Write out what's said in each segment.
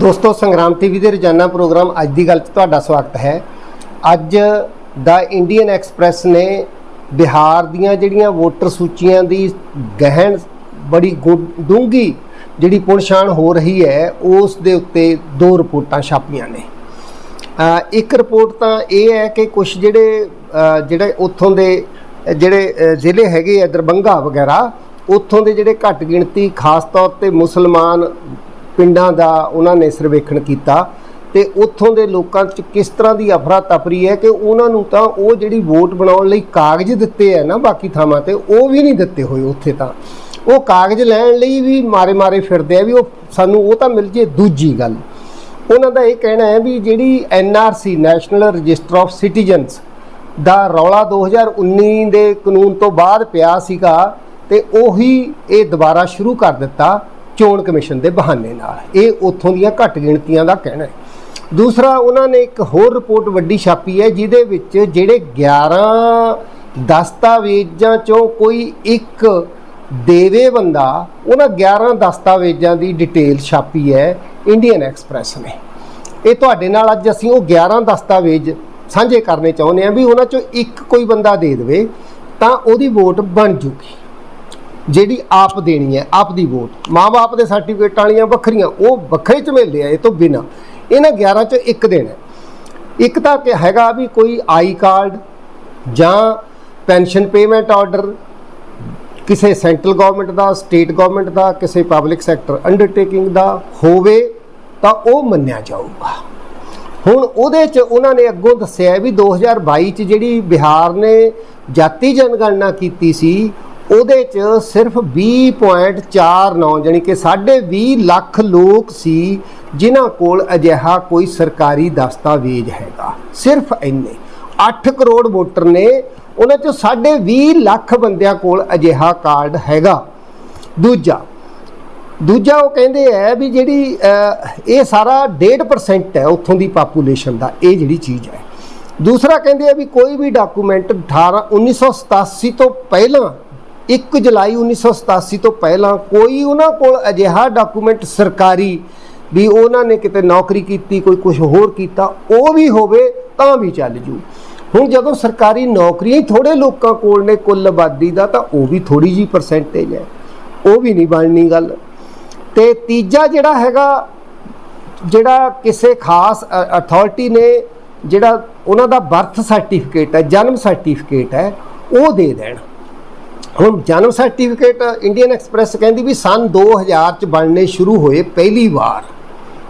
ਦੋਸਤੋ, ਸੰਗਰਾਮ ਟੀਵੀ ਦੇ ਰੋਜ਼ਾਨਾ ਪ੍ਰੋਗਰਾਮ ਅੱਜ ਦੀ ਗੱਲ 'ਚ ਤੁਹਾਡਾ ਸਵਾਗਤ ਹੈ। ਅੱਜ ਦਾ ਇੰਡੀਅਨ ਐਕਸਪ੍ਰੈਸ ਨੇ ਬਿਹਾਰ ਦੀਆਂ ਜਿਹੜੀਆਂ ਵੋਟਰ ਸੂਚੀਆਂ ਦੀ ਗਹਿਣ ਬੜੀ ਡੂੰਗੀ ਜਿਹੜੀ ਪੁਣਛਾਣ ਹੋ ਰਹੀ ਹੈ, ਉਸ ਦੇ ਉੱਤੇ ਦੋ ਰਿਪੋਰਟਾਂ ਛਾਪੀਆਂ ਨੇ। ਇੱਕ ਰਿਪੋਰਟ ਤਾਂ ਇਹ ਹੈ ਕਿ ਕੁਝ ਜਿਹੜੇ ਜਿਹੜੇ ਉੱਥੋਂ ਦੇ ਜਿਹੜੇ ਜ਼ਿਲ੍ਹੇ ਹੈਗੇ ਆ ਦਰਬੰਗਾ ਵਗੈਰਾ, ਉੱਥੋਂ ਦੇ ਜਿਹੜੇ ਘੱਟ ਗਿਣਤੀ, ਖਾਸ ਤੌਰ ਤੇ ਮੁਸਲਮਾਨ ਪਿੰਡਾਂ ਦਾ ਉਹਨਾਂ ਨੇ ਸਰਵੇਖਣ ਕੀਤਾ ਤੇ ਉੱਥੋਂ ਦੇ ਲੋਕਾਂ 'ਚ ਕਿਸ ਤਰ੍ਹਾਂ ਦੀ ਅਫਰਾ ਤਫਰੀ ਹੈ ਕਿ ਉਹਨਾਂ ਨੂੰ ਤਾਂ ਉਹ ਜਿਹੜੀ ਵੋਟ ਬਣਾਉਣ ਲਈ ਕਾਗਜ਼ ਦਿੱਤੇ ਆ ਨਾ ਬਾਕੀ ਥਾਵਾਂ ਤੇ, ਉਹ ਵੀ ਨਹੀਂ ਦਿੱਤੇ ਹੋਏ ਉੱਥੇ ਤਾਂ। ਉਹ ਕਾਗਜ਼ ਲੈਣ ਲਈ ਵੀ ਮਾਰੇ ਮਾਰੇ ਫਿਰਦੇ ਆ ਵੀ ਉਹ ਸਾਨੂੰ ਉਹ ਤਾਂ ਮਿਲ ਜੇ ਦੂਜੀ ਗੱਲ। ਉਹਨਾਂ ਦਾ ਇਹ ਕਹਿਣਾ ਹੈ ਵੀ ਜਿਹੜੀ NRC National Register of Citizens, ਦਾ ਰੌਲਾ 2019 ਦੇ ਕਾਨੂੰਨ ਤੋਂ ਬਾਅਦ ਪਿਆ ਸੀਗਾ ਤੇ ਉਹੀ ਇਹ ਦੁਬਾਰਾ ਸ਼ੁਰੂ ਕਰ ਦਿੱਤਾ। ਚੋਣ ਕਮਿਸ਼ਨ ਦੇ ਬਹਾਨੇ ਨਾਲ। ਇਹ ਉੱਥੋਂ ਦੀਆਂ ਘੱਟ ਗਿਣਤੀਆਂ ਦਾ ਕਹਿਣਾ ਹੈ। ਦੂਸਰਾ, ਉਹਨਾਂ ਨੇ ਇੱਕ ਹੋਰ ਰਿਪੋਰਟ ਵੱਡੀ ਛਾਪੀ ਹੈ, ਜਿਹਦੇ ਵਿੱਚ ਜਿਹੜੇ 11 ਦਸਤਾਵੇਜ਼ਾਂ ਚੋਂ ਕੋਈ ਇੱਕ ਦੇਵੇ ਬੰਦਾ, ਉਹਨਾਂ 11 ਦਸਤਾਵੇਜ਼ਾਂ ਦੀ ਡਿਟੇਲ ਛਾਪੀ ਹੈ ਇੰਡੀਅਨ ਐਕਸਪ੍ਰੈਸ ਨੇ। ਇਹ ਤੁਹਾਡੇ ਨਾਲ ਅੱਜ ਅਸੀਂ ਉਹ 11 ਦਸਤਾਵੇਜ਼ ਸਾਂਝੇ ਕਰਨੇ ਚਾਹੁੰਦੇ ਹਾਂ ਵੀ ਉਹਨਾਂ ਚੋਂ ਇੱਕ ਕੋਈ ਬੰਦਾ ਦੇ ਦੇਵੇ, ਤਾਂ ਉਹਦੀ ਵੋਟ ਬਣ ਜੂਗੀ। ਜਿਹੜੀ ਆਪ ਦੇਣੀ ਹੈ, ਆਪ ਦੀ ਵੋਟ। ਮਾਪੇ ਦੇ ਸਰਟੀਫਿਕੇਟ ਵਾਲੀਆਂ ਵੱਖਰੀਆਂ, ਉਹ ਵੱਖਰੇ ਝਮੇਲੇ ਆ, ਇਹ ਤੋਂ ਬਿਨਾ। ਇਹਨਾਂ 11 ਚੋਂ ਇੱਕ ਦੇਣਾ ਇੱਕ ਤਾਂ ਕਿ ਹੈਗਾ ਵੀ ਕੋਈ ਆਈ ਕਾਰਡ ਜਾਂ ਪੈਨਸ਼ਨ ਪੇਮੈਂਟ ਆਰਡਰ, ਕਿਸੇ ਸੈਂਟਰਲ ਗਵਰਨਮੈਂਟ ਦਾ, ਸਟੇਟ ਗਵਰਨਮੈਂਟ ਦਾ, ਕਿਸੇ ਪਬਲਿਕ ਸੈਕਟਰ ਅੰਡਰਟੇਕਿੰਗ ਦਾ ਹੋਵੇ ਤਾਂ ਉਹ ਮੰਨਿਆ ਜਾਊਗਾ। ਹੁਣ ਉਹਦੇ ਚ ਉਹਨਾਂ ਨੇ ਅੱਗੋਂ ਦੱਸਿਆ ਵੀ 2022 ਚ ਜਿਹੜੀ ਬਿਹਾਰ ਨੇ ਜਾਤੀ ਜਨਗਣਨਾ ਕੀਤੀ ਸੀ ਉਹਦੇ ਚ ਸਿਰਫ 20.49 ਜਾਣੀ ਕਿ 20 ਲੱਖ ਲੋਕ ਸੀ, ਜਿਨ੍ਹਾਂ ਕੋਲ ਅਜਿਹਾ ਕੋਈ ਸਰਕਾਰੀ ਦਸਤਾਵੇਜ਼ ਹੈਗਾ। ਸਿਰਫ ਇੰਨੇ। 8 ਕਰੋੜ ਵੋਟਰ ਨੇ, ਉਹਨਾਂ ਚੋਂ 20 ਲੱਖ ਬੰਦਿਆਂ ਕੋਲ ਅਜਿਹਾ ਕਾਰਡ ਹੈਗਾ। ਦੂਜਾ ਦੂਜਾ ਉਹ ਕਹਿੰਦੇ ਹੈ ਵੀ ਜਿਹੜੀ ਇਹ ਸਾਰਾ 1.5% ਹੈ ਉੱਥੋਂ ਦੀ ਪਾਪੂਲੇਸ਼ਨ ਦਾ, ਇਹ ਜਿਹੜੀ ਚੀਜ਼ ਹੈ। ਦੂਸਰਾ ਕਹਿੰਦੇ ਆ ਵੀ ਕੋਈ ਵੀ ਡਾਕੂਮੈਂਟ 18 1987 ਤੋਂ ਪਹਿਲਾਂ 1 ਜੁਲਾਈ 1987 ਤੋਂ ਪਹਿਲਾਂ ਕੋਈ ਉਹਨਾਂ ਕੋਲ ਅਜਿਹਾ ਡਾਕੂਮੈਂਟ ਸਰਕਾਰੀ ਵੀ ਉਹਨਾਂ ਨੇ ਕਿਤੇ ਨੌਕਰੀ ਕੀਤੀ, ਕੋਈ ਕੁਝ ਹੋਰ ਕੀਤਾ, ਉਹ ਵੀ ਹੋਵੇ ਤਾਂ ਵੀ ਚੱਲ ਜੂ। ਹੁਣ ਜਦੋਂ ਸਰਕਾਰੀ ਨੌਕਰੀਆਂ ਹੀ ਥੋੜੇ ਲੋਕਾਂ ਕੋਲ ਨੇ ਕੁੱਲ ਆਬਾਦੀ ਦਾ, ਤਾਂ ਉਹ ਵੀ ਥੋੜੀ ਜੀ ਪਰਸੈਂਟੇਜ ਹੈ। ਉਹ ਵੀ ਨਹੀਂ ਬਣਨੀ ਗੱਲ। ਤੇ ਤੀਜਾ ਜਿਹੜਾ ਹੈਗਾ, ਜਿਹੜਾ ਕਿਸੇ ਖਾਸ ਅਥਾਰਟੀ ਨੇ ਜਿਹੜਾ ਉਹਨਾਂ ਦਾ ਬਰਥ ਸਰਟੀਫਿਕੇਟ ਹੈ, ਜਨਮ ਸਰਟੀਫਿਕੇਟ ਹੈ, ਉਹ ਦੇ ਦੇਣ। ਹੁਣ ਜਨਮ ਸਰਟੀਫਿਕੇਟ ਇੰਡੀਅਨ ਐਕਸਪ੍ਰੈਸ ਕਹਿੰਦੀ ਵੀ ਸਨ 2000 ਚ ਬਣਨੇ ਸ਼ੁਰੂ ਹੋਏ ਪਹਿਲੀ ਵਾਰ,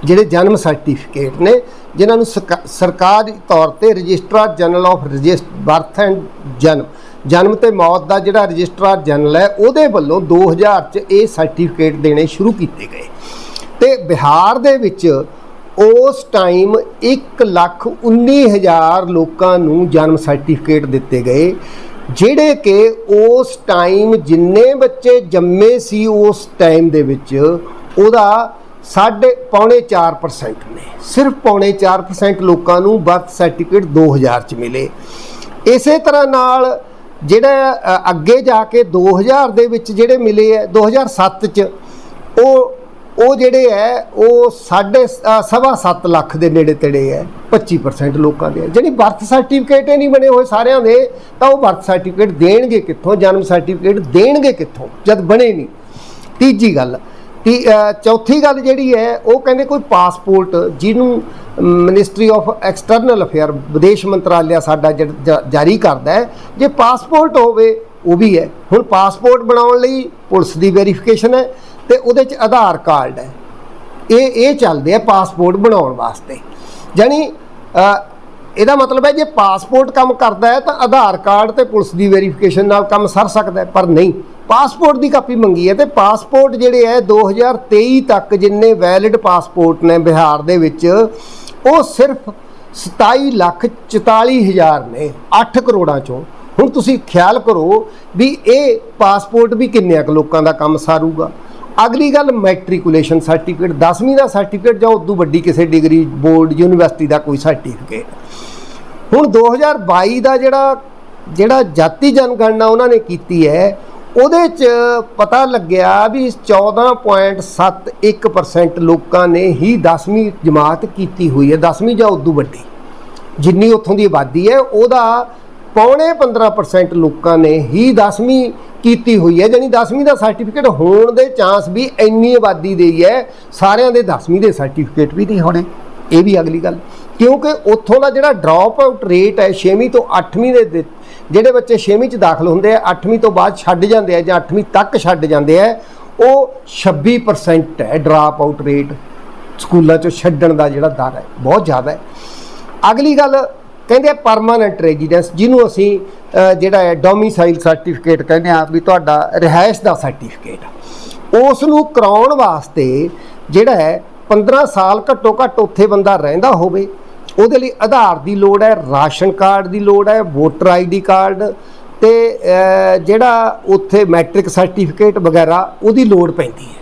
ਜਿਹੜੇ ਜਨਮ ਸਰਟੀਫਿਕੇਟ ਨੇ, ਜਿਨ੍ਹਾਂ ਨੂੰ ਸਰਕਾ- ਸਰਕਾਰੀ ਤੌਰ ਤੇ registrar general of ਰਜਿਸਟ birth and ਜਨਮ ਜਨਮ ਤੇ ਮੌਤ ਦਾ ਜਿਹੜਾ ਰਜਿਸਟਰਾਰ ਜਨਰਲ ਹੈ, ਉਹਦੇ ਵੱਲੋਂ 2000 ਚ ਇਹ ਸਰਟੀਫਿਕੇਟ ਦੇਣੇ ਸ਼ੁਰੂ ਕੀਤੇ ਗਏ। ਤੇ ਬਿਹਾਰ ਦੇ ਵਿੱਚ ਉਸ ਟਾਈਮ 119000 ਲੋਕਾਂ ਨੂੰ ਜਨਮ ਸਰਟੀਫਿਕੇਟ ਦਿੱਤੇ ਗਏ। ਜਿਹੜੇ ਕਿ ਉਸ ਟਾਈਮ ਜਿੰਨੇ ਬੱਚੇ ਜੰਮੇ ਸੀ ਉਸ ਟਾਈਮ ਦੇ ਵਿੱਚ, ਉਹਦਾ ਸਾਢੇ ਪੌਣੇ 4% ਨੇ। ਸਿਰਫ ਪੌਣੇ 4% ਲੋਕਾਂ ਨੂੰ ਬਰਥ ਸਰਟੀਫਿਕੇਟ 2000 ਚ ਮਿਲੇ। ਇਸੇ ਤਰ੍ਹਾਂ ਨਾਲ ਜਿਹੜਾ ਅੱਗੇ ਜਾ ਕੇ 2000 ਦੇ ਵਿੱਚ ਜਿਹੜੇ ਮਿਲੇ ਹੈ 2007 ਚ, ਉਹ ਉਹ ਜਿਹੜੇ ਹੈ, ਉਹ ਸਾਢੇ ਸਵਾ 7 ਲੱਖ ਦੇ ਨੇੜੇ ਤੇੜੇ ਹੈ 25% ਲੋਕਾਂ ਦੇ ਹੈ। ਜਿਹੜੀ ਬਰਥ ਸਰਟੀਫਿਕੇਟ ਹੀ ਨਹੀਂ ਬਣੇ ਹੋਏ ਸਾਰਿਆਂ ਦੇ, ਤਾਂ ਉਹ ਬਰਥ ਸਰਟੀਫਿਕੇਟ ਦੇਣਗੇ ਕਿੱਥੋਂ, ਜਨਮ ਸਰਟੀਫਿਕੇਟ ਦੇਣਗੇ ਕਿੱਥੋਂ, ਜਦ ਬਣੇ ਨਹੀਂ ਤੀਜੀ ਗੱਲ, ਤੀ ਚੌਥੀ ਗੱਲ ਜਿਹੜੀ ਹੈ, ਉਹ ਕਹਿੰਦੇ ਕੋਈ ਪਾਸਪੋਰਟ ਜਿਹਨੂੰ ਮਿਨਿਸਟਰੀ ਆਫ ਐਕਸਟਰਨਲ ਅਫੇਅਰ ਵਿਦੇਸ਼ ਮੰਤਰਾਲਿਆ ਸਾਡਾ ਜਿਹੜਾ ਜਾਰੀ ਕਰਦਾ ਹੈ, ਜੇ ਪਾਸਪੋਰਟ ਹੋਵੇ, ਉਹ ਵੀ ਹੈ ਹੁਣ ਪਾਸਪੋਰਟ ਬਣਾਉਣ ਲਈ ਪੁਲਿਸ ਦੀ ਵੈਰੀਫਿਕੇਸ਼ਨ ਹੈ ਤੇ ਉਹਦੇ ਚ ਆਧਾਰ ਕਾਰਡ ਹੈ। ਇਹ ਇਹ ਚੱਲਦੇ ਆ ਪਾਸਪੋਰਟ ਬਣਾਉਣ ਵਾਸਤੇ। ਜਾਨੀ ਇਹਦਾ ਮਤਲਬ ਹੈ ਜੇ ਪਾਸਪੋਰਟ ਕੰਮ ਕਰਦਾ ਹੈ ਤਾਂ ਆਧਾਰ ਕਾਰਡ ਤੇ ਪੁਲਿਸ ਦੀ ਵੈਰੀਫਿਕੇਸ਼ਨ ਨਾਲ ਕੰਮ ਸਰ ਸਕਦਾ ਪਰ ਨਹੀਂ। ਪਾਸਪੋਰਟ ਦੀ ਕਾਪੀ ਮੰਗੀ ਹੈ ਤੇ ਪਾਸਪੋਰਟ ਜਿਹੜੇ ਹੈ 2023 ਤੱਕ ਜਿੰਨੇ ਵੈਲਿਡ ਪਾਸਪੋਰਟ ਨੇ ਬਿਹਾਰ ਦੇ ਵਿੱਚ, ਉਹ ਸਿਰਫ 27 ਲੱਖ 44 ਹਜ਼ਾਰ ਨੇ 8 ਕਰੋੜਾਂ ਚੋਂ। ਹੁਣ ਤੁਸੀਂ ਖਿਆਲ ਕਰੋ ਵੀ ਇਹ ਪਾਸਪੋਰਟ ਵੀ ਕਿੰਨਿਆਂ ਕੁ ਲੋਕਾਂ ਦਾ ਕੰਮ ਸਾਰੂਗਾ। ਅਗਲੀ ਗੱਲ ਮੈਟ੍ਰਿਕੂਲੇਸ਼ਨ ਸਰਟੀਫਿਕੇਟ 10ਵੀਂ ਦਾ ਸਰਟੀਫਿਕੇਟ ਜਾਂ ਉਦੋਂ ਵੱਡੀ ਕਿਸੇ ਡਿਗਰੀ ਬੋਰਡ ਯੂਨੀਵਰਸਿਟੀ ਦਾ ਕੋਈ ਸਰਟੀਫਿਕੇਟ ਹੁਣ 2022 ਦਾ ਜਿਹੜਾ ਜਿਹੜਾ ਜਾਤੀ ਜਨਗਣਨਾ ਉਹਨਾਂ ਨੇ ਕੀਤੀ ਹੈ, ਉਹਦੇ ਚ ਪਤਾ ਲੱਗਿਆ ਵੀ 14.71% ਲੋਕਾਂ ਨੇ ਹੀ 10ਵੀਂ ਜਮਾਤ ਕੀਤੀ ਹੋਈ ਹੈ 10ਵੀਂ ਜਾਂ ਉਦੋਂ ਵੱਡੀ। ਜਿੰਨੀ ਉੱਥੋਂ ਦੀ ਆਬਾਦੀ ਹੈ, ਉਹਦਾ ਪੌਣੇ 15% ਲੋਕਾਂ ਨੇ ਹੀ 10ਵੀਂ ਕੀਤੀ ਹੋਈ ਹੈ ਜਾਨੀ 10ਵੀਂ ਦਾ ਸਰਟੀਫਿਕੇਟ ਹੋਣ ਦੇ ਚਾਂਸ ਵੀ ਇੰਨੀ ਆਬਾਦੀ ਦੇ ਹੀ ਹੈ, ਸਾਰਿਆਂ ਦੇ 10ਵੀਂ ਦੇ ਸਰਟੀਫਿਕੇਟ ਵੀ ਨਹੀਂ ਹੋਣੇ। ਇਹ ਵੀ ਅਗਲੀ ਗੱਲ। ਕਿਉਂਕਿ ਉੱਥੋਂ ਦਾ ਜਿਹੜਾ ਡ੍ਰੌਪ ਆਊਟ ਰੇਟ ਹੈ 6ਵੀਂ ਤੋਂ 8ਵੀਂ ਦੇ ਦੇ- ਜਿਹੜੇ ਬੱਚੇ 6ਵੀਂ ਚ ਦਾਖਲ ਹੁੰਦੇ ਆ 8ਵੀਂ ਤੋਂ ਬਾਅਦ ਛੱਡ ਜਾਂਦੇ ਆ ਜਾਂ 8ਵੀਂ ਤੱਕ ਛੱਡ ਜਾਂਦੇ ਆ, ਉਹ 26% ਹੈ ਡ੍ਰੌਪ ਆਊਟ ਰੇਟ ਸਕੂਲਾਂ ਚੋਂ ਛੱਡਣ ਦਾ ਜਿਹੜਾ ਦਰ ਹੈ, ਬਹੁਤ ਜ਼ਿਆਦਾ ਹੈ। ਅਗਲੀ ਗੱਲ ਕਹਿੰਦੇ ਪਰਮਾਨੈਂਟ ਰੈਜ਼ੀਡੈਂਸ ਜਿਹਨੂੰ ਅਸੀਂ ਜਿਹੜਾ ਹੈ ਡੋਮਿਸਾਈਲ ਸਰਟੀਫਿਕੇਟ ਕਹਿੰਦੇ ਆ ਵੀ ਤੁਹਾਡਾ ਰਿਹਾਇਸ਼ ਦਾ ਸਰਟੀਫਿਕੇਟ ਉਸ ਨੂੰ ਕਰਾਉਣ ਵਾਸਤੇ ਜਿਹੜਾ ਹੈ 15 ਸਾਲ ਘੱਟੋ ਘੱਟ ਉੱਥੇ ਬੰਦਾ ਰਹਿੰਦਾ ਹੋਵੇ, ਉਹਦੇ ਲਈ ਆਧਾਰ ਦੀ ਲੋੜ ਹੈ, ਰਾਸ਼ਨ ਕਾਰਡ ਦੀ ਲੋੜ ਹੈ, ਵੋਟਰ ਆਈਡੀ ਕਾਰਡ ਤੇ ਜਿਹੜਾ ਉੱਥੇ ਮੈਟ੍ਰਿਕ ਸਰਟੀਫਿਕੇਟ ਵਗੈਰਾ, ਉਹਦੀ ਲੋੜ ਪੈਂਦੀ ਹੈ।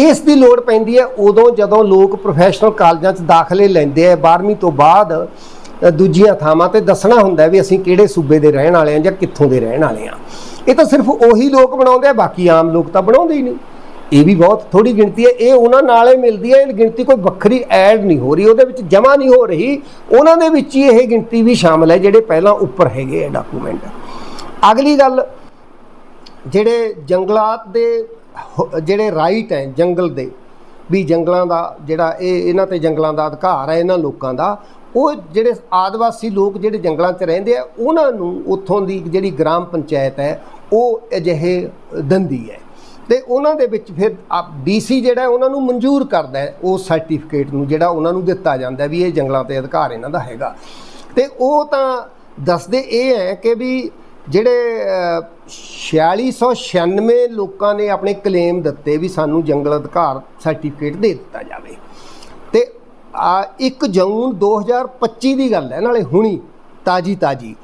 ਇਸ ਦੀ ਲੋੜ ਪੈਂਦੀ ਹੈ ਉਦੋਂ ਜਦੋਂ ਲੋਕ ਪ੍ਰੋਫੈਸ਼ਨਲ ਕਾਲਜਾਂ 'ਚ ਦਾਖਲੇ ਲੈਂਦੇ ਆ 12ਵੀਂ ਤੋਂ ਬਾਅਦ ਦੂਜੀਆਂ ਥਾਵਾਂ ਤੇ ਦੱਸਣਾ ਹੁੰਦਾ ਵੀ ਅਸੀਂ ਕਿਹੜੇ ਸੂਬੇ ਦੇ ਰਹਿਣ ਵਾਲੇ ਆ ਜਾਂ ਕਿੱਥੋਂ ਦੇ ਰਹਿਣ ਵਾਲੇ ਆ ਇਹ ਤਾਂ ਸਿਰਫ ਉਹੀ ਲੋਕ ਬਣਾਉਂਦੇ ਆ, ਬਾਕੀ ਆਮ ਲੋਕ ਤਾਂ ਬਣਾਉਂਦੇ ਹੀ ਨਹੀਂ। ਇਹ ਵੀ ਬਹੁਤ ਥੋੜੀ ਗਿਣਤੀ ਹੈ। ਇਹ ਉਹਨਾਂ ਨਾਲ ਹੀ ਮਿਲਦੀ ਹੈ, ਇਹ ਗਿਣਤੀ ਕੋਈ ਵੱਖਰੀ ਐਡ ਨਹੀਂ ਹੋ ਰਹੀ, ਉਹਦੇ ਵਿੱਚ ਜਮਾ ਨਹੀਂ ਹੋ ਰਹੀ। ਉਹਨਾਂ ਦੇ ਵਿੱਚ ਹੀ ਇਹ ਗਿਣਤੀ ਵੀ ਸ਼ਾਮਲ ਹੈ, ਜਿਹੜੇ ਪਹਿਲਾਂ ਉੱਪਰ ਹੈਗੇ ਆ ਡਾਕੂਮੈਂਟ ਅਗਲੀ ਗੱਲ, ਜਿਹੜੇ ਜੰਗਲਾਤ ਦੇ ਜਿਹੜੇ ਰਾਈਟ ਹੈ ਜੰਗਲ ਦੇ, ਵੀ ਜੰਗਲਾਂ ਦਾ ਜਿਹੜਾ ਇਹ, ਇਹਨਾਂ ਤੇ ਜੰਗਲਾਂ ਦਾ ਅਧਿਕਾਰ ਹੈ, ਇਹਨਾਂ ਲੋਕਾਂ ਦਾ ਉਹ ਜਿਹੜੇ ਆਦਿਵਾਸੀ ਲੋਕ ਜਿਹੜੇ ਜੰਗਲਾਂ 'ਚ ਰਹਿੰਦੇ ਆ ਉਹਨਾਂ ਨੂੰ ਉੱਥੋਂ ਦੀ ਜਿਹੜੀ ਗ੍ਰਾਮ ਪੰਚਾਇਤ ਹੈ ਉਹ ਅਜਿਹੇ ਦੰਦੀ ਹੈ। ਤੇ ਉਹਨਾਂ ਦੇ ਵਿੱਚ ਫਿਰ ਡੀਸੀ ਜਿਹੜਾ ਉਹਨਾਂ ਨੂੰ ਮਨਜ਼ੂਰ ਕਰਦਾ ਹੈ ਉਸ ਸਰਟੀਫਿਕੇਟ ਨੂੰ ਜਿਹੜਾ ਉਹਨਾਂ ਨੂੰ ਦਿੱਤਾ ਜਾਂਦਾ ਵੀ ਇਹ ਜੰਗਲਾਂ ਤੇ ਅਧਿਕਾਰ ਇਹਨਾਂ ਦਾ ਹੈਗਾ। ਤੇ ਉਹ ਤਾਂ ਦੱਸਦੇ ਇਹ ਹੈ ਕਿ ਵੀ ਜਿਹੜੇ ਅ, 4696 ਲੋਕਾਂ ਨੇ ਆਪਣੇ ਕਲੇਮ ਦਿੱਤੇ ਵੀ ਸਾਨੂੰ ਜੰਗਲ ਅਧਿਕਾਰ ਸਰਟੀਫਿਕੇਟ ਦੇ ਦਿੱਤਾ ਜਾਵੇ। ਆ 1 ਜੂਨ 2025 ਦੀ ਗੱਲ ਹੈ, ਨਾਲੇ ਹੁਣੀ, ਤਾਜੀ ਤਾਜੀ।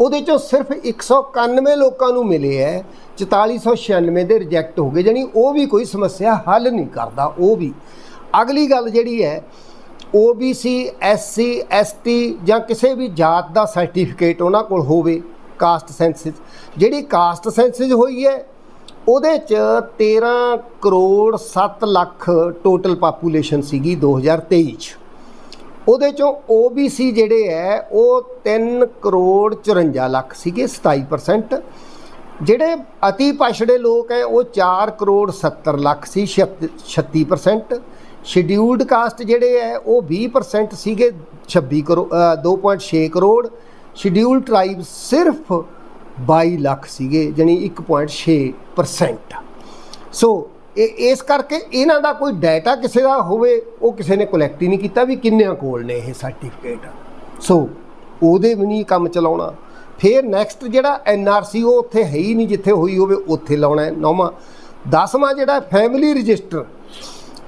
ਉਹਦੇ ਚੋਂ ਸਿਰਫ 191 ਲੋਕਾਂ ਨੂੰ ਮਿਲੇ ਹੈ 4496 ਦੇ ਰਿਜੈਕਟ ਹੋ ਗਏ ਜਾਨੀ ਉਹ ਵੀ ਕੋਈ ਸਮੱਸਿਆ ਹੱਲ ਨਹੀਂ ਕਰਦਾ, ਉਹ ਵੀ। ਅਗਲੀ ਗੱਲ ਜਿਹੜੀ ਹੈ OBC SC ST ਜਾਂ ਕਿਸੇ ਵੀ ਜਾਤ ਦਾ ਸਰਟੀਫਿਕੇਟ ਉਹਨਾਂ ਕੋਲ ਹੋਵੇ ਕਾਸਟ ਸੈਂਸਿਸ ਜਿਹੜੀ ਕਾਸਟ ਸੈਂਸਿਸ ਹੋਈ ਹੈ ਉਹਦੇ ਚ 13 ਕਰੋੜ 7 ਲੱਖ ਟੋਟਲ ਪਾਪੂਲੇਸ਼ਨ ਸੀਗੀ 2023 ਚ। ਉਹਦੇ ਚੋਂ OBC ਜਿਹੜੇ ਹੈ ਉਹ 3 ਕਰੋੜ 54 ਲੱਖ ਸੀਗੇ 27% ਜਿਹੜੇ ਅਤੀ ਪਛੜੇ ਲੋਕ ਹੈ ਉਹ 4 ਕਰੋੜ 70 ਲੱਖ ਸੀ 36% ਸ਼ਡਿਊਲਡ ਕਾਸਟ ਜਿਹੜੇ ਹੈ ਉਹ 20% ਸੀਗੇ 26 ਕਰੋੜ 2.6 ਕਰੋੜ। ਸ਼ਡਿਊਲਡ ਟ੍ਰਾਈਬ ਸਿਰਫ 22 ਲੱਖ ਸੀਗੇ ਜਾਨੀ 1.6% ਸੋ ਇਹ, ਇਸ ਕਰਕੇ ਇਹਨਾਂ ਦਾ ਕੋਈ ਡਾਟਾ ਕਿਸੇ ਦਾ ਹੋਵੇ, ਉਹ ਕਿਸੇ ਨੇ ਕਲੈਕਟ ਹੀ ਨਹੀਂ ਕੀਤਾ ਵੀ ਕਿੰਨਿਆਂ ਕੋਲ ਨੇ ਇਹ ਸਰਟੀਫਿਕੇਟ ਸੋ ਉਹਦੇ ਵੀ ਨਹੀਂ ਕੰਮ ਚਲਾਉਣਾ। ਫਿਰ ਨੈਕਸਟ ਜਿਹੜਾ ਐਨਆਰਸੀ ਉਹ ਉੱਥੇ ਹੈ ਹੀ ਨਹੀਂ ਜਿੱਥੇ ਹੋਈ ਹੋਵੇ, ਉੱਥੇ ਲਾਉਣਾ ਹੈ ਨੌਵਾਂ। ਦਸਵਾਂ ਜਿਹੜਾ ਫੈਮਿਲੀ ਰਜਿਸਟਰ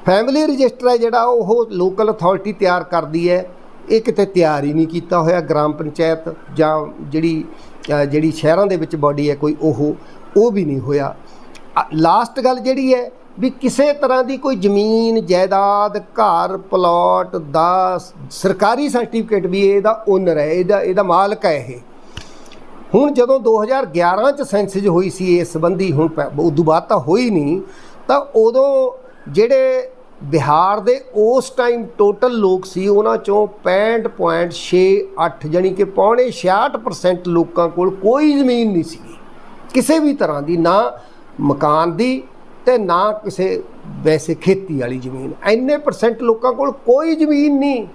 ਫੈਮਿਲੀ ਰਜਿਸਟਰ ਹੈ ਜਿਹੜਾ ਉਹ ਲੋਕਲ ਅਥਾਰਟੀ ਤਿਆਰ ਕਰਦੀ ਹੈ। ਇਹ ਕਿਤੇ ਤਿਆਰ ਹੀ ਨਹੀਂ ਕੀਤਾ ਹੋਇਆ ਗ੍ਰਾਮ ਪੰਚਾਇਤ ਜਾਂ ਜਿਹੜੀ ਜਿਹੜੀ ਸ਼ਹਿਰਾਂ ਦੇ ਵਿੱਚ ਬਾਡੀ ਹੈ ਕੋਈ ਉਹ ਉਹ ਵੀ ਨਹੀਂ ਹੋਇਆ। ਲਾਸਟ ਗੱਲ ਜਿਹੜੀ ਹੈ ਵੀ ਕਿਸੇ ਤਰ੍ਹਾਂ ਦੀ ਕੋਈ ਜ਼ਮੀਨ, ਜਾਇਦਾਦ, ਘਰ ਪਲਾਟ ਦਾ ਸਰਕਾਰੀ ਸਰਟੀਫਿਕੇਟ ਵੀ ਇਹਦਾ ਓਨਰ ਹੈ, ਇਹਦਾ ਇਹਦਾ ਮਾਲਕ ਹੈ ਇਹ। ਹੁਣ ਜਦੋਂ 2011 ਚ ਸੈਂਸਸ ਹੋਈ ਸੀ ਇਸ ਸੰਬੰਧੀ, ਹੁਣ ਪ- ਉਦੋਂ ਬਾਅਦ ਤਾਂ ਹੋਈ ਨਹੀਂ, ਤਾਂ ਉਦੋਂ ਜਿਹੜੇ ਬਿਹਾਰ ਦੇ ਉਸ ਟਾਈਮ ਟੋਟਲ ਲੋਕ ਸੀ ਉਹਨਾਂ ਚੋਂ 65.68 ਜਾਨੀ ਕਿ ਪੌਣੇ 66% ਲੋਕਾਂ ਕੋਲ ਕੋਈ ਜ਼ਮੀਨ ਨਹੀਂ ਸੀ ਕਿਸੇ ਵੀ ਤਰ੍ਹਾਂ ਦੀ, ਨਾ ਮਕਾਨ ਦੀ ਤੇ ਨਾ ਕਿਸੇ ਵੈਸੇ ਖੇਤੀ ਵਾਲੀ ਜ਼ਮੀਨ। ਐਨੇ ਪਰਸੈਂਟ ਲੋਕਾਂ ਕੋਲ ਕੋਈ ਜ਼ਮੀਨ ਨਹੀਂ।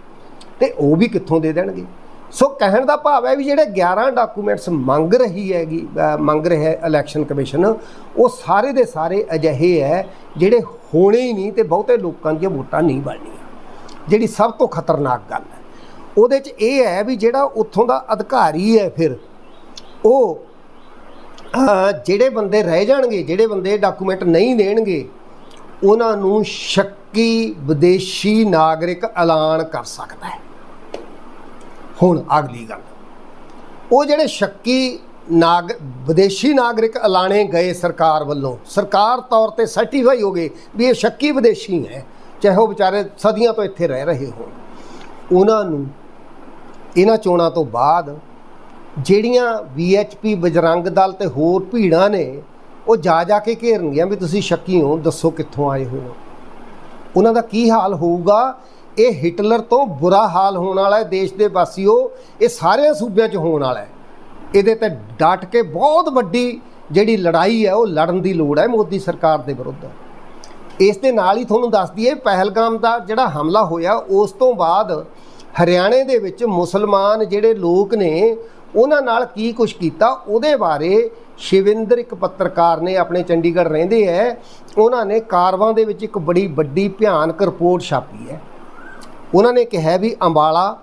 ਤੇ ਉਹ ਵੀ ਕਿੱਥੋਂ ਦੇ ਦੇਣਗੇ? ਸੋ ਕਹਿਣ ਦਾ ਭਾਵ ਹੈ ਵੀ ਜਿਹੜੇ 11 ਡਾਕੂਮੈਂਟਸ ਮੰਗ ਰਹੀ ਹੈਗੀ ਮੰਗ ਰਿਹਾ ਹੈ ਇਲੈਕਸ਼ਨ ਕਮਿਸ਼ਨ ਉਹ ਸਾਰੇ ਦੇ ਸਾਰੇ ਅਜਿਹੇ ਹੈ ਜਿਹੜੇ ਹੋਣੇ ਹੀ ਨਹੀਂ ਤੇ ਬਹੁਤੇ ਲੋਕਾਂ ਦੀਆਂ ਵੋਟਾਂ ਨਹੀਂ ਬਣਨੀਆਂ। ਜਿਹੜੀ ਸਭ ਤੋਂ ਖਤਰਨਾਕ ਗੱਲ ਹੈ। ਉਹਦੇ 'ਚ ਇਹ ਹੈ ਵੀ ਜਿਹੜਾ ਉੱਥੋਂ ਦਾ ਅਧਿਕਾਰੀ ਹੈ ਫਿਰ, ਉਹ ਜਿਹੜੇ ਬੰਦੇ ਰਹਿ ਜਾਣਗੇ, ਜਿਹੜੇ ਬੰਦੇ ਡਾਕੂਮੈਂਟ ਨਹੀਂ ਦੇਣਗੇ, ਉਹਨਾਂ ਨੂੰ ਸ਼ੱਕੀ ਵਿਦੇਸ਼ੀ ਨਾਗਰਿਕ ਐਲਾਨ ਕਰ ਸਕਦਾ ਹੈ। ਹੁਣ ਅਗਲੀ ਗੱਲ। ਉਹ ਜਿਹੜੇ ਸ਼ੱਕੀ ਨਾਗ, ਵਿਦੇਸ਼ੀ ਨਾਗਰਿਕ ਐਲਾਣੇ ਗਏ ਸਰਕਾਰ ਵੱਲੋਂ, ਸਰਕਾਰ ਤੌਰ ਤੇ ਸਰਟੀਫਾਈ ਹੋ ਗਏ ਵੀ ਇਹ ਸ਼ੱਕੀ ਵਿਦੇਸ਼ੀ ਹੈ, ਚਾਹੇ ਉਹ ਵਿਚਾਰੇ ਸਦੀਆਂ ਤੋਂ ਇੱਥੇ ਰਹਿ ਰਹੇ ਹੋਣ। ਉਹਨਾਂ ਨੂੰ, ਇਹਨਾਂ ਚੋਣਾਂ ਤੋਂ ਬਾਅਦ ਜਿਹੜੀਆਂ ਵੀਐਚਪੀ ਬਜਰੰਗ ਦਲ ਤੇ ਹੋਰ ਭੀੜਾਂ ਨੇ, ਉਹ ਜਾ ਜਾ ਕੇ ਘੇਰਨਗੀਆਂ ਵੀ ਤੁਸੀਂ ਸ਼ੱਕੀ ਹੋ, ਦੱਸੋ ਕਿੱਥੋਂ ਆਏ ਹੋ। ਉਹਨਾਂ ਦਾ ਕੀ ਹਾਲ ਹੋਊਗਾ? ਇਹ ਹਿਟਲਰ ਤੋਂ ਬੁਰਾ ਹਾਲ ਹੋਣ ਵਾਲਾ ਹੈ ਦੇਸ਼ ਦੇ ਵਾਸੀਓ, ਇਹ ਸਾਰਿਆਂ ਸੂਬਿਆਂ 'ਚ ਹੋਣ ਵਾਲਾ ਹੈ। ਇਹਦੇ ਤੇ ਡਟ ਕੇ ਬਹੁਤ ਵੱਡੀ ਜਿਹੜੀ ਲੜਾਈ ਹੈ, ਉਹ ਲੜਨ ਦੀ ਲੋੜ ਹੈ ਮੋਦੀ ਸਰਕਾਰ ਦੇ ਵਿਰੁੱਧ। ਇਸ ਦੇ ਨਾਲ ਹੀ ਤੁਹਾਨੂੰ ਦੱਸ ਦਈਏ, ਪਹਿਲਗਾਮ ਦਾ ਜਿਹੜਾ ਹਮਲਾ ਹੋਇਆ, ਉਸ ਤੋਂ ਬਾਅਦ ਹਰਿਆਣੇ ਦੇ ਵਿੱਚ ਮੁਸਲਮਾਨ ਜਿਹੜੇ ਲੋਕ ਨੇ, ਉਹਨਾਂ ਨਾਲ ਕੀ ਕੁਝ ਕੀਤਾ? ਉਹਦੇ ਬਾਰੇ ਸ਼ਿਵਿੰਦਰ ਇੱਕ ਪੱਤਰਕਾਰ ਨੇ ਆਪਣੇ ਚੰਡੀਗੜ੍ਹ ਰਹਿੰਦੇ ਐ ਉਹਨਾਂ ਨੇ ਕਾਰਵਾਂ ਦੇ ਵਿੱਚ ਇੱਕ ਬੜੀ ਵੱਡੀ ਭਿਆਨਕ ਰਿਪੋਰਟ ਛਾਪੀ ਹੈ। ਉਹਨਾਂ ਨੇ ਕਿਹਾ ਵੀ ਅੰਬਾਲਾ,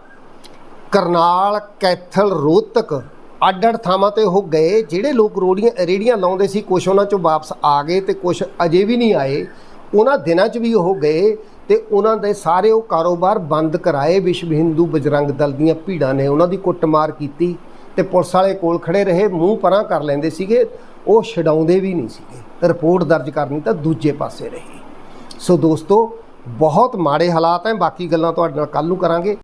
ਕਰਨਾਲ, ਕੈਥਲ, ਰੋਹਤਕ ਅੱਡ ਅੱਡ ਥਾਵਾਂ ਤੇ ਉਹ ਗਏ, ਜਿਹੜੇ ਲੋਕ ਰੋੜੀਆਂ, ਰੇੜੀਆਂ ਲਾਉਂਦੇ ਸੀ ਕੁਝ ਉਹਨਾਂ ਚੋਂ ਵਾਪਸ ਆ ਗਏ ਤੇ ਕੁਝ ਅਜੇ ਵੀ ਨਹੀਂ ਆਏ। ਉਹਨਾਂ ਦਿਨਾਂ 'ਚ ਵੀ ਉਹ ਗਏ ਤੇ ਉਹਨਾਂ ਦੇ ਸਾਰੇ ਉਹ ਕਾਰੋਬਾਰ ਬੰਦ ਕਰਾਏ। ਵਿਸ਼ਵ ਹਿੰਦੂ ਬਜਰੰਗ ਦਲ ਦੀਆਂ ਭੀੜਾਂ ਨੇ ਉਹਨਾਂ ਦੀ ਕੁੱਟਮਾਰ ਕੀਤੀ ਤੇ ਪੁਲਿਸ ਵਾਲੇ ਕੋਲ ਖੜੇ ਰਹੇ, ਮੂੰਹ ਪਰਾਂ ਕਰ ਲੈਂਦੇ ਸੀਗੇ। ਉਹ ਛਡਾਉਂਦੇ ਵੀ ਨਹੀਂ ਸੀਗੇ। ਰਿਪੋਰਟ ਦਰਜ ਕਰਨੀ ਤਾਂ ਦੂਜੇ ਪਾਸੇ ਰਹੀ। ਸੋ ਦੋਸਤੋ ਬਹੁਤ ਮਾੜੇ ਹਾਲਾਤ ਹੈ ਬਾਕੀ ਗੱਲਾਂ ਤੁਹਾਡੇ ਨਾਲ ਕੱਲ ਨੂੰ ਕਰਾਂਗੇ।